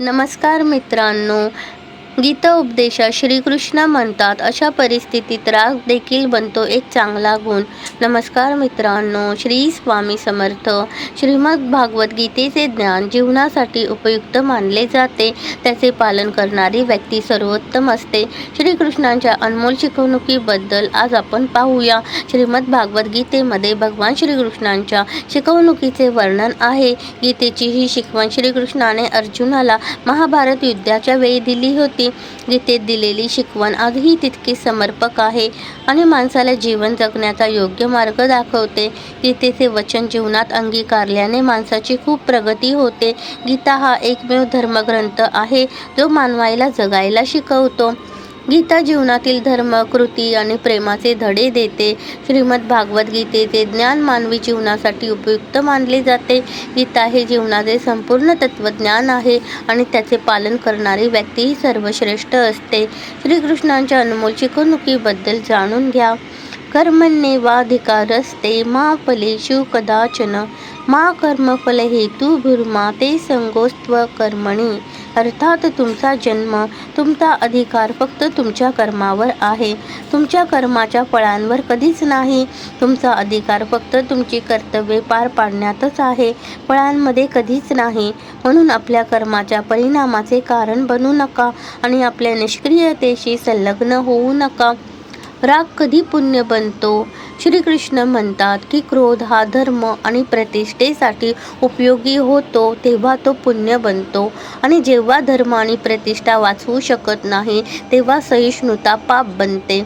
नमस्कार मित्रांनो गीता उपदेशात श्रीकृष्ण म्हणतात अशा परिस्थितीत राग देखील बनतो एक चांगला गुण. नमस्कार मित्रांनो श्री स्वामी समर्थ. श्रीमद भागवत गीतेचे ज्ञान जीवनासाठी उपयुक्त मानले जाते. त्याचे पालन करणारी व्यक्ती सर्वोत्तम असते. श्रीकृष्णांच्या अनमोल शिकवणुकीबद्दल आज आपण पाहूया. श्रीमद भागवत गीतेमध्ये भगवान श्रीकृष्णांच्या शिकवणुकीचे वर्णन आहे. गीतेची ही शिकवण श्रीकृष्णाने अर्जुनाला महाभारत युद्धाच्या वेळी दिली होती. गीतेत दिलेली शिकवण आजही तितकी समर्पक आहे. आणि माणसाला जीवन जगण्याचा योग्य मार्ग दाखवते. गीतेचे वचन जीवनात अंगीकारल्याने माणसाची खूप प्रगती होते. गीता हा एकमेव धर्मग्रंथ आहे जो मानवायला जगायला शिकवतो. गीता जीवनातील धर्म कृती आणि प्रेमाचे धडे देते. श्रीमद भागवत गीतेचे ज्ञान मानवी जीवनासाठी उपयुक्त मानले जाते. गीता हे जीवनाचे संपूर्ण तत्वज्ञान आहे आणि त्याचे पालन करणारी व्यक्ती ही सर्वश्रेष्ठ असते. श्रीकृष्णांच्या अनमोल शिकवणुकीबद्दल जाणून घ्या. कर्मण्येवाधिकारस्ते मा फलेषु कदाचन. मा कर्मफल हेतू भूर्मा ते संगोस्त्व कर्मणी. अर्थात तुमचा जन्म तुमचा अधिकार फक्त तुमच्या कर्मावर आहे. तुमच्या कर्माच्या फळांवर कधीच नाही. तुमचा अधिकार फक्त तुमची कर्तव्ये पार पाडण्यातच आहे. फळांमध्ये कधीच नाही. म्हणून आपल्या कर्माच्या परिणामाचे कारण बनू नका आणि आपल्या निष्क्रियतेशी संलग्न होऊ नका. राग कधी पुण्य बनतो? श्रीकृष्ण म्हणतात की क्रोध हा धर्म आणि प्रतिष्ठेसाठी उपयोगी होतो तेव्हा तो पुण्य बनतो. आणि जेव्हा धर्म आणि प्रतिष्ठा वाचवू शकत नाही तेव्हा सहिष्णुता पाप बनते.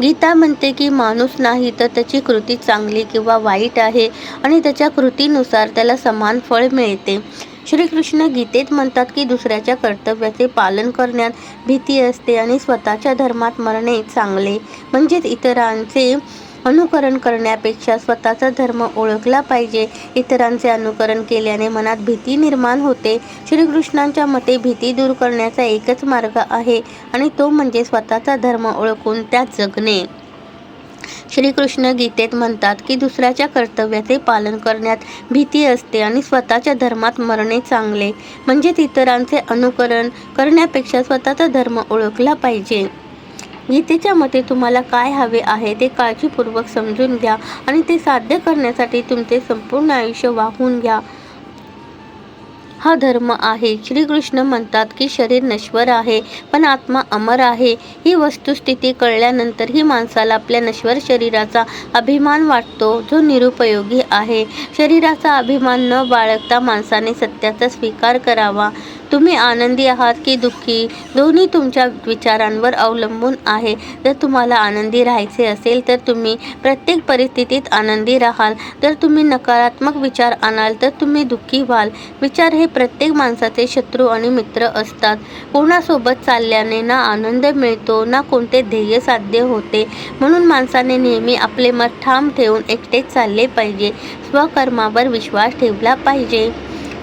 गीता म्हणते की माणूस नाही तर त्याची कृती चांगली किंवा वाईट आहे आणि त्याच्या कृतीनुसार त्याला समान फळ मिळते. श्रीकृष्ण गीतेत म्हणतात की दुसऱ्याच्या कर्तव्याचे पालन करण्यात भीती असते आणि स्वतःच्या धर्मात मरणे चांगले म्हणजेच इतरांचे अनुकरण करण्यापेक्षा स्वतःचा धर्म ओळखला पाहिजे. इतरांचे अनुकरण केल्याने मनात भीती निर्माण होते. श्रीकृष्णांच्या मते भीती दूर करण्याचा एकच मार्ग आहे आणि तो म्हणजे स्वतःचा धर्म ओळखून त्यात जगणे. श्रीकृष्ण गीतेत म्हणतात की दुसऱ्याच्या कर्तव्याचे पालन करण्यात भीती असते आणि स्वतःच्या धर्मात मरणे चांगले. म्हणजेच इतरांचे अनुकरण करण्यापेक्षा स्वतःचा धर्म ओळखला पाहिजे. गीतेच्या मते तुम्हाला काय हवे आहे ते काळजीपूर्वक समजून घ्या आणि ते साध्य करण्यासाठी तुमचे संपूर्ण आयुष्य वाहून घ्या. हा धर्म आहे. श्रीकृष्ण म्हणतात की शरीर नश्वर आहे पण आत्मा अमर आहे. ही वस्तुस्थिती कळल्यानंतरही माणसाला आपल्या नश्वर शरीराचा अभिमान वाटतो जो निरुपयोगी आहे. शरीराचा अभिमान न बाळगता माणसाने सत्याचा स्वीकार करावा. तुम्ही आनंदी आहात की दुःखी? दोन्ही तुमच्या विचारांवर अवलंबून आहे. जर तुम्हाला आनंदी राहायचे असेल तर तुम्ही प्रत्येक परिस्थितीत आनंदी राहाल. जर तुम्ही नकारात्मक विचार आणाल तर तुम्ही दुःखी व्हाल. विचार हे प्रत्येक माणसाचे शत्रू आणि मित्र असतात. कोणासोबत चालल्याने ना आनंद मिळतो ना कोणते ध्येय साध्य होते. म्हणून माणसाने नेहमी आपले मत ठाम ठेवून एकटेच चालले पाहिजे. स्वकर्मावर विश्वास ठेवला पाहिजे.